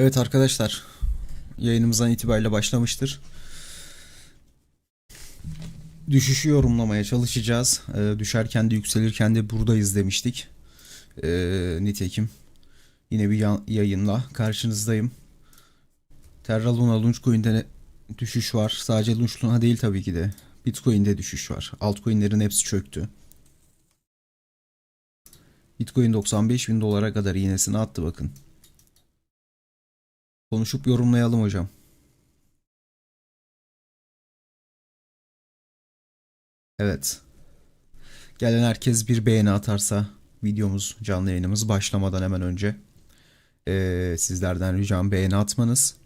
Evet arkadaşlar, yayınımızdan itibariyle başlamıştır. Düşüşü yorumlamaya çalışacağız. Ee, düşerken de yükselirken de buradayız demiştik. Ee, nitekim yine bir ya- yayınla karşınızdayım. Terra Luna Launchcoin'de düşüş var. Sadece Launch Luna değil tabii ki de. Bitcoin'de düşüş var. Altcoin'lerin hepsi çöktü. Bitcoin 95 bin dolara kadar iğnesini attı bakın. Konuşup yorumlayalım hocam. Evet. Gelen herkes bir beğeni atarsa videomuz, canlı yayınımız başlamadan hemen önce eee, sizlerden ricam beğeni atmanız.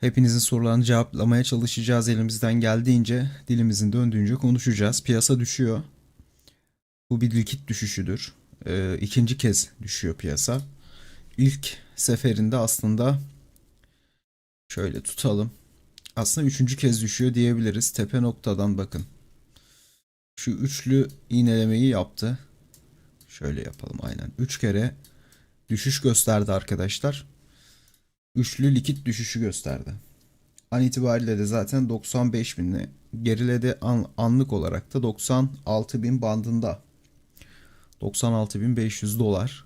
Hepinizin sorularını cevaplamaya çalışacağız elimizden geldiğince, dilimizin döndüğünce konuşacağız. Piyasa düşüyor. Bu bir likit düşüşüdür. Eee ikinci kez düşüyor piyasa. İlk seferinde aslında şöyle tutalım. Aslında üçüncü kez düşüyor diyebiliriz. Tepe noktadan bakın. Şu üçlü iğnelemeyi yaptı. Şöyle yapalım aynen. Üç kere düşüş gösterdi arkadaşlar. Üçlü likit düşüşü gösterdi. An itibariyle de zaten 95 binle geriledi an, anlık olarak da 96 bin bandında. 96.500 dolar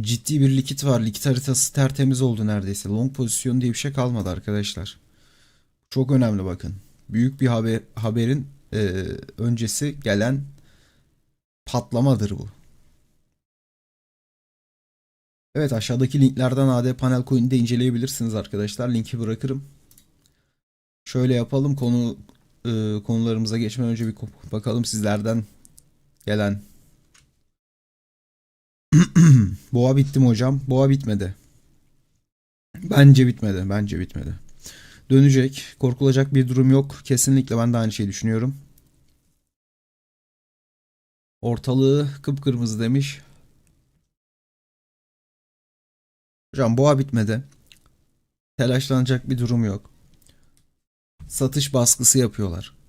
ciddi bir likit var. Likit haritası tertemiz oldu neredeyse. Long pozisyon diye bir şey kalmadı arkadaşlar. Çok önemli bakın. Büyük bir haber haberin e, öncesi gelen patlamadır bu. Evet aşağıdaki linklerden AD Panel Coin'i de inceleyebilirsiniz arkadaşlar. Linki bırakırım. Şöyle yapalım konu e, konularımıza geçmeden önce bir bakalım sizlerden gelen Boğa bitti mi hocam? Boğa bitmedi. Bence bitmedi. Bence bitmedi. Dönecek. Korkulacak bir durum yok. Kesinlikle ben de aynı şeyi düşünüyorum. Ortalığı kıpkırmızı demiş. Hocam boğa bitmedi. Telaşlanacak bir durum yok. Satış baskısı yapıyorlar.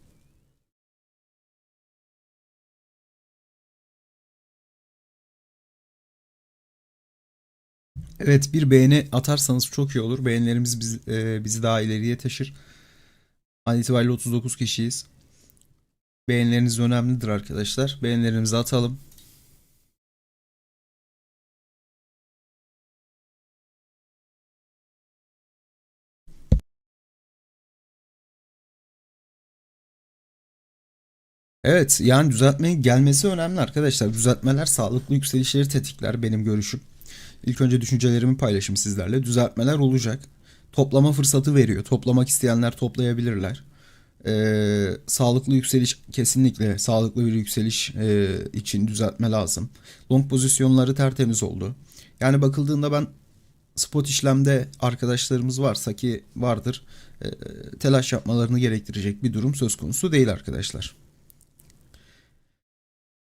Evet bir beğeni atarsanız çok iyi olur. Beğenilerimiz biz, e, bizi daha ileriye taşır. An itibariyle 39 kişiyiz. Beğenileriniz önemlidir arkadaşlar. Beğenilerimizi atalım. Evet yani düzeltmenin gelmesi önemli arkadaşlar. Düzeltmeler sağlıklı yükselişleri tetikler benim görüşüm. İlk önce düşüncelerimi paylaşayım sizlerle. Düzeltmeler olacak. Toplama fırsatı veriyor. Toplamak isteyenler toplayabilirler. Ee, sağlıklı yükseliş kesinlikle sağlıklı bir yükseliş e, için düzeltme lazım. Long pozisyonları tertemiz oldu. Yani bakıldığında ben spot işlemde arkadaşlarımız varsa ki vardır e, telaş yapmalarını gerektirecek bir durum söz konusu değil arkadaşlar.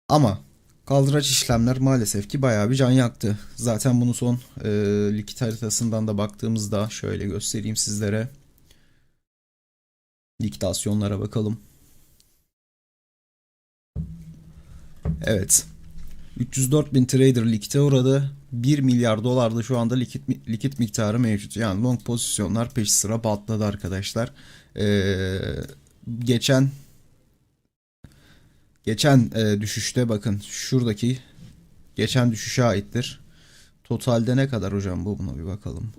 Ama kaldıraç işlemler maalesef ki bayağı bir can yaktı. Zaten bunu son e, likit haritasından da baktığımızda şöyle göstereyim sizlere. Likitasyonlara bakalım. Evet. 304 bin trader likite uğradı. 1 milyar dolarda şu anda likit, likit miktarı mevcut. Yani long pozisyonlar peş sıra patladı arkadaşlar. Ee, geçen Geçen e, düşüşte bakın şuradaki geçen düşüşe aittir. Totalde ne kadar hocam bu buna bir bakalım.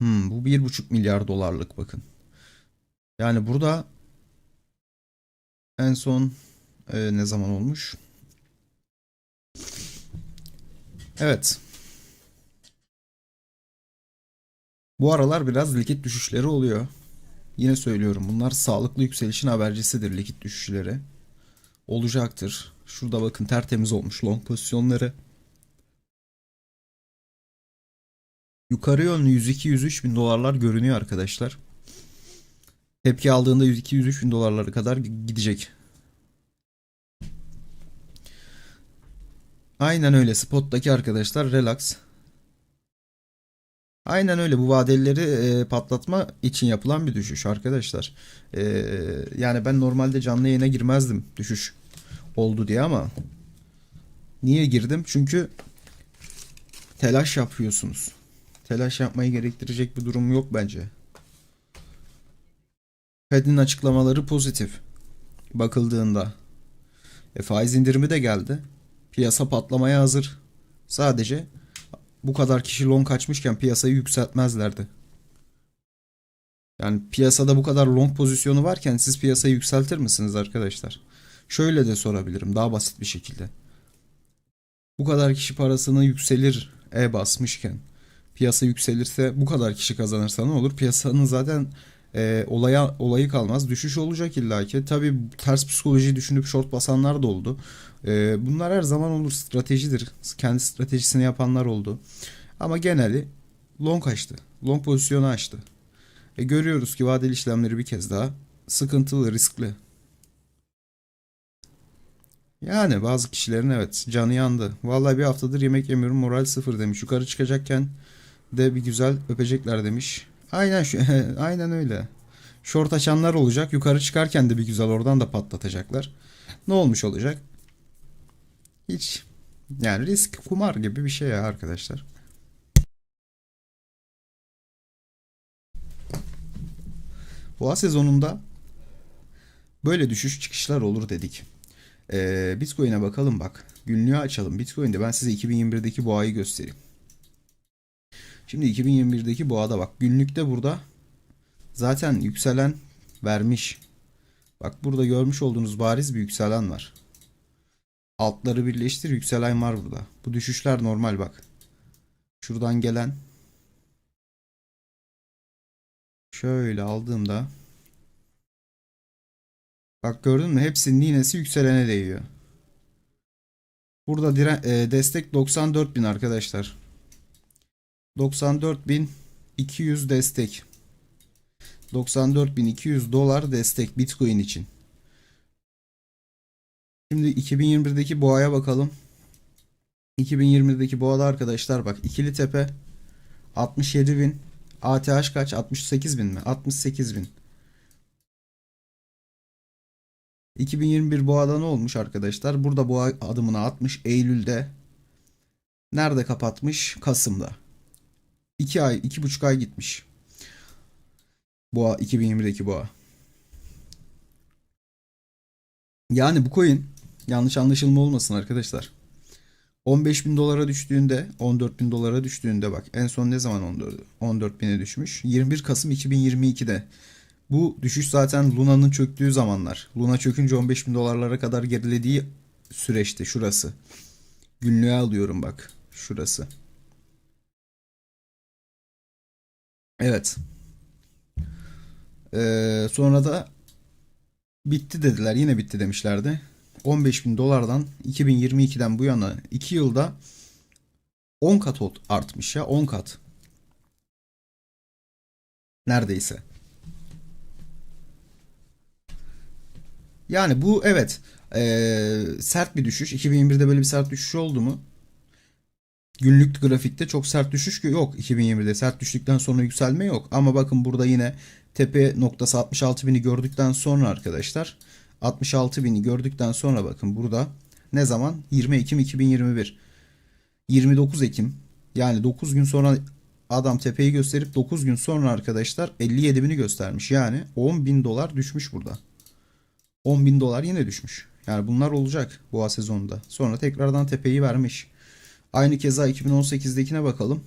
Hmm, bu bir buçuk milyar dolarlık bakın. Yani burada en son e, ne zaman olmuş? Evet. Bu aralar biraz likit düşüşleri oluyor. Yine söylüyorum bunlar sağlıklı yükselişin habercisidir likit düşüşleri. Olacaktır. Şurada bakın tertemiz olmuş long pozisyonları. Yukarı yönlü 102-103 bin dolarlar görünüyor arkadaşlar. Tepki aldığında 102-103 bin dolarlara kadar gidecek. Aynen öyle spottaki arkadaşlar relax. Aynen öyle bu vadelileri e, patlatma için yapılan bir düşüş arkadaşlar. E, yani ben normalde canlı yayına girmezdim düşüş oldu diye ama niye girdim? Çünkü telaş yapıyorsunuz. Telaş yapmayı gerektirecek bir durum yok bence. Fed'in açıklamaları pozitif. Bakıldığında. E, faiz indirimi de geldi. Piyasa patlamaya hazır. Sadece bu kadar kişi long kaçmışken piyasayı yükseltmezlerdi. Yani piyasada bu kadar long pozisyonu varken siz piyasayı yükseltir misiniz arkadaşlar? Şöyle de sorabilirim daha basit bir şekilde. Bu kadar kişi parasını yükselir e basmışken piyasa yükselirse bu kadar kişi kazanırsa ne olur? Piyasanın zaten e, olaya olayı kalmaz. Düşüş olacak illaki. Tabii ters psikolojiyi düşünüp short basanlar da oldu. E, bunlar her zaman olur. Stratejidir. Kendi stratejisini yapanlar oldu. Ama geneli long açtı. Long pozisyonu açtı. E, görüyoruz ki vadeli işlemleri bir kez daha sıkıntılı, riskli. Yani bazı kişilerin evet canı yandı. Vallahi bir haftadır yemek yemiyorum moral sıfır demiş. Yukarı çıkacakken de bir güzel öpecekler demiş. Aynen şu aynen öyle. Short açanlar olacak. Yukarı çıkarken de bir güzel oradan da patlatacaklar. Ne olmuş olacak? Hiç. Yani risk kumar gibi bir şey ya arkadaşlar. Boğa sezonunda böyle düşüş çıkışlar olur dedik. Ee, Bitcoin'e bakalım bak. Günlüğü açalım. Bitcoin'de ben size 2021'deki boğayı göstereyim. Şimdi 2021'deki boğada bak. Günlükte burada zaten yükselen vermiş. Bak burada görmüş olduğunuz bariz bir yükselen var. Altları birleştir yükselen var burada. Bu düşüşler normal bak. Şuradan gelen şöyle aldığımda Bak gördün mü? Hepsinin iğnesi yükselene değiyor. Burada diren, e, destek 94.000 arkadaşlar. 94.200 destek. 94.200 dolar destek Bitcoin için. Şimdi 2021'deki boğaya bakalım. 2020'deki boğada arkadaşlar bak ikili tepe 67.000 ATH kaç? 68.000 mi? 68.000. 2021 boğada ne olmuş arkadaşlar? Burada boğa adımını atmış Eylül'de. Nerede kapatmış? Kasım'da. 2 ay, 2,5 ay gitmiş. Boğa 2021'deki boğa. Yani bu coin yanlış anlaşılma olmasın arkadaşlar. 15 bin dolara düştüğünde 14 bin dolara düştüğünde bak en son ne zaman 14, 14 bine düşmüş? 21 Kasım 2022'de. Bu düşüş zaten Luna'nın çöktüğü zamanlar. Luna çökünce 15 bin dolarlara kadar gerilediği süreçti şurası. Günlüğe alıyorum bak şurası. Evet. Ee, sonra da bitti dediler. Yine bitti demişlerdi. 15 bin dolardan 2022'den bu yana 2 yılda 10 kat artmış ya 10 kat. Neredeyse. Yani bu evet ee, sert bir düşüş. 2021'de böyle bir sert düşüş oldu mu? Günlük grafikte çok sert düşüş yok 2020'de. Sert düştükten sonra yükselme yok. Ama bakın burada yine tepe noktası 66 bini gördükten sonra arkadaşlar 66 bini gördükten sonra bakın burada ne zaman? 20 Ekim 2021. 29 Ekim yani 9 gün sonra adam tepeyi gösterip 9 gün sonra arkadaşlar 57 bini göstermiş. Yani 10 bin dolar düşmüş burada. 10 bin dolar yine düşmüş. Yani bunlar olacak boğa sezonunda. Sonra tekrardan tepeyi vermiş. Aynı keza 2018'dekine bakalım.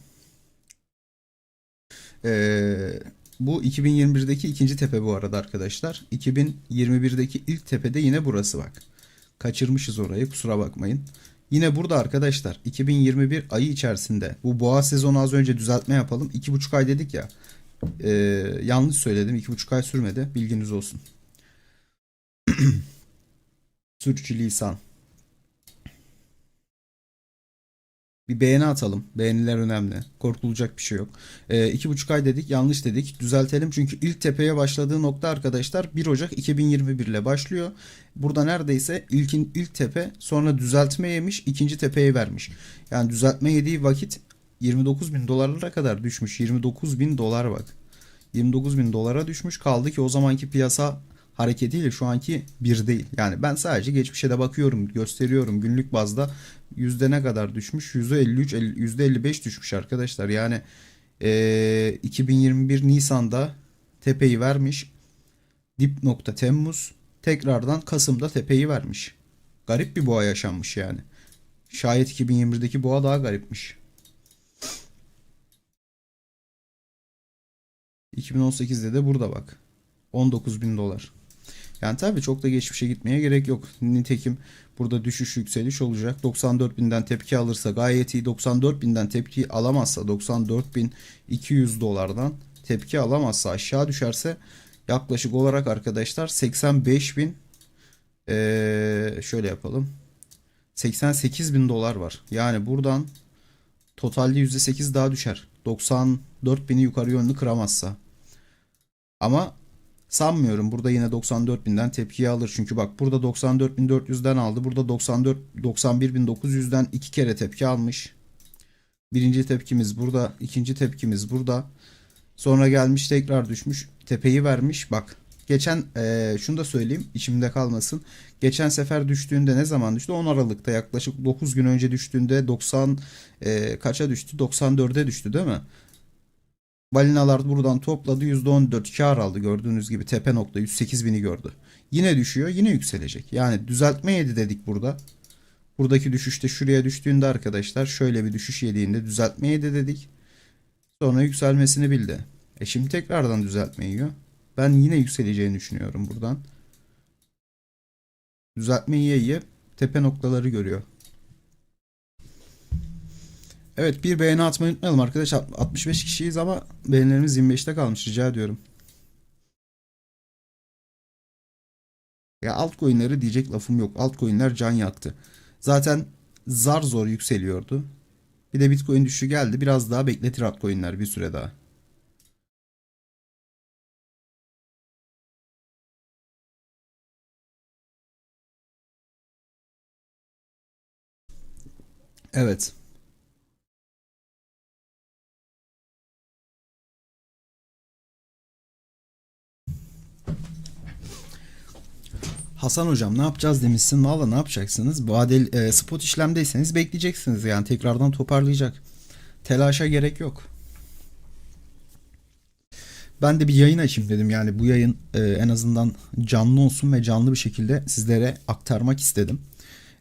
Ee, bu 2021'deki ikinci tepe bu arada arkadaşlar. 2021'deki ilk tepede yine burası bak. Kaçırmışız orayı kusura bakmayın. Yine burada arkadaşlar 2021 ayı içerisinde bu boğa sezonu az önce düzeltme yapalım. 2,5 ay dedik ya. Ee, yanlış söyledim 2,5 ay sürmedi bilginiz olsun. Sürçülisan. Bir beğeni atalım. Beğeniler önemli. Korkulacak bir şey yok. E, iki buçuk ay dedik. Yanlış dedik. Düzeltelim. Çünkü ilk tepeye başladığı nokta arkadaşlar 1 Ocak 2021 ile başlıyor. Burada neredeyse ilkin ilk tepe sonra düzeltme yemiş. ikinci tepeye vermiş. Yani düzeltme yediği vakit 29 bin dolarlara kadar düşmüş. 29 bin dolar bak. 29 bin dolara düşmüş. Kaldı ki o zamanki piyasa hareketiyle şu anki bir değil. Yani ben sadece geçmişe de bakıyorum, gösteriyorum. Günlük bazda yüzde ne kadar düşmüş? Yüzde 53, yüzde 55 düşmüş arkadaşlar. Yani eee, 2021 Nisan'da tepeyi vermiş. Dip nokta Temmuz. Tekrardan Kasım'da tepeyi vermiş. Garip bir boğa yaşanmış yani. Şayet 2021'deki boğa daha garipmiş. 2018'de de burada bak. 19 bin dolar. Yani tabii çok da geçmişe gitmeye gerek yok. Nitekim burada düşüş yükseliş olacak. 94 binden tepki alırsa gayet iyi. 94 binden tepki alamazsa 94 bin 200 dolardan tepki alamazsa aşağı düşerse yaklaşık olarak arkadaşlar 85 bin ee, şöyle yapalım. 88 bin dolar var. Yani buradan totalde %8 daha düşer. 94 bini yukarı yönlü kıramazsa. Ama sanmıyorum. Burada yine 94 binden tepkiyi alır. Çünkü bak burada 94.400'den aldı. Burada 94 91.900'den iki kere tepki almış. Birinci tepkimiz burada. ikinci tepkimiz burada. Sonra gelmiş tekrar düşmüş. Tepeyi vermiş. Bak geçen eee, şunu da söyleyeyim içimde kalmasın. Geçen sefer düştüğünde ne zaman düştü? 10 Aralık'ta yaklaşık 9 gün önce düştüğünde 90 eee, kaça düştü? 94'e düştü değil mi? Balinalar buradan topladı %14 kar aldı gördüğünüz gibi tepe nokta 108 bini gördü. Yine düşüyor yine yükselecek. Yani düzeltme yedi dedik burada. Buradaki düşüşte şuraya düştüğünde arkadaşlar şöyle bir düşüş yediğinde düzeltme yedi dedik. Sonra yükselmesini bildi. E şimdi tekrardan düzeltme yiyor. Ben yine yükseleceğini düşünüyorum buradan. Düzeltme yiye yiye tepe noktaları görüyor. Evet bir beğeni atmayı unutmayalım arkadaşlar. 65 kişiyiz ama beğenilerimiz 25'te kalmış rica ediyorum. Ya altcoin'leri diyecek lafım yok. Altcoin'ler can yaktı. Zaten zar zor yükseliyordu. Bir de Bitcoin düşüşü geldi. Biraz daha bekletir altcoin'ler bir süre daha. Evet. Hasan hocam ne yapacağız demişsin. Valla ne yapacaksınız? Vadeli, e, spot işlemdeyseniz bekleyeceksiniz yani tekrardan toparlayacak. Telaşa gerek yok. Ben de bir yayın açayım dedim. Yani bu yayın e, en azından canlı olsun ve canlı bir şekilde sizlere aktarmak istedim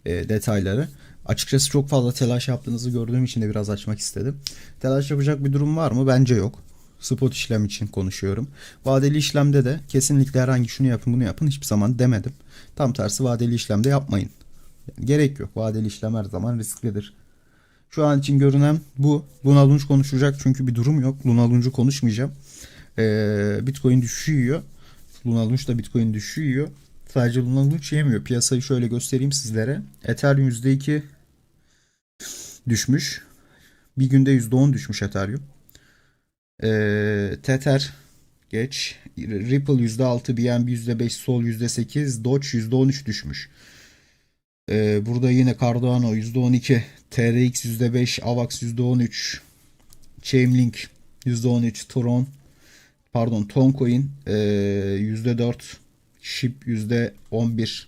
e, detayları. Açıkçası çok fazla telaş yaptığınızı gördüğüm için de biraz açmak istedim. Telaş yapacak bir durum var mı? Bence yok. Spot işlem için konuşuyorum. Vadeli işlemde de kesinlikle herhangi şunu yapın bunu yapın hiçbir zaman demedim. Tam tersi vadeli işlemde yapmayın. Yani gerek yok. Vadeli işlem her zaman risklidir. Şu an için görünen bu. Luna Launch konuşacak çünkü bir durum yok. Luna Launch'u konuşmayacağım. Ee, Bitcoin düşüyor. Luna Launch da Bitcoin düşüyor. Sadece Luna Launch yemiyor. Piyasayı şöyle göstereyim sizlere. Ethereum %2 düşmüş. Bir günde %10 düşmüş Ethereum. Ee, Tether geç. Ripple %6, BNB %5, Sol %8, Doge %13 düşmüş. Ee, burada yine Cardano %12, TRX %5, AVAX %13, Chainlink %13, Tron pardon Toncoin e, %4, SHIB %11.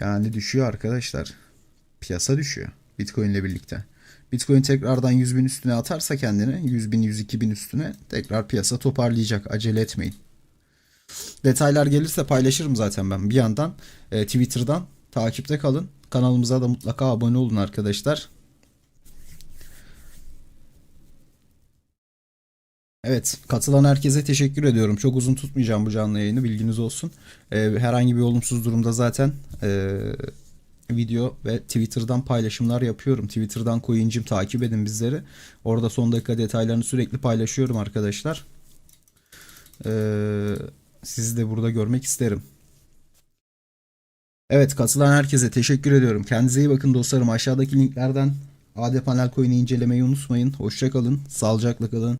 Yani düşüyor arkadaşlar. Piyasa düşüyor Bitcoin ile birlikte. Bitcoin tekrardan 100 bin üstüne atarsa kendini 100 bin 102 bin üstüne tekrar piyasa toparlayacak. Acele etmeyin. Detaylar gelirse paylaşırım zaten ben. Bir yandan e, Twitter'dan takipte kalın. Kanalımıza da mutlaka abone olun arkadaşlar. Evet, katılan herkese teşekkür ediyorum. Çok uzun tutmayacağım bu canlı yayını, bilginiz olsun. Ee, herhangi bir olumsuz durumda zaten e, video ve Twitter'dan paylaşımlar yapıyorum. Twitter'dan coincim takip edin bizleri. Orada son dakika detaylarını sürekli paylaşıyorum arkadaşlar. Ee, sizi de burada görmek isterim. Evet, katılan herkese teşekkür ediyorum. Kendinize iyi bakın dostlarım. Aşağıdaki linklerden AD Panel Coin'i incelemeyi unutmayın. Hoşçakalın, sağlıcakla kalın.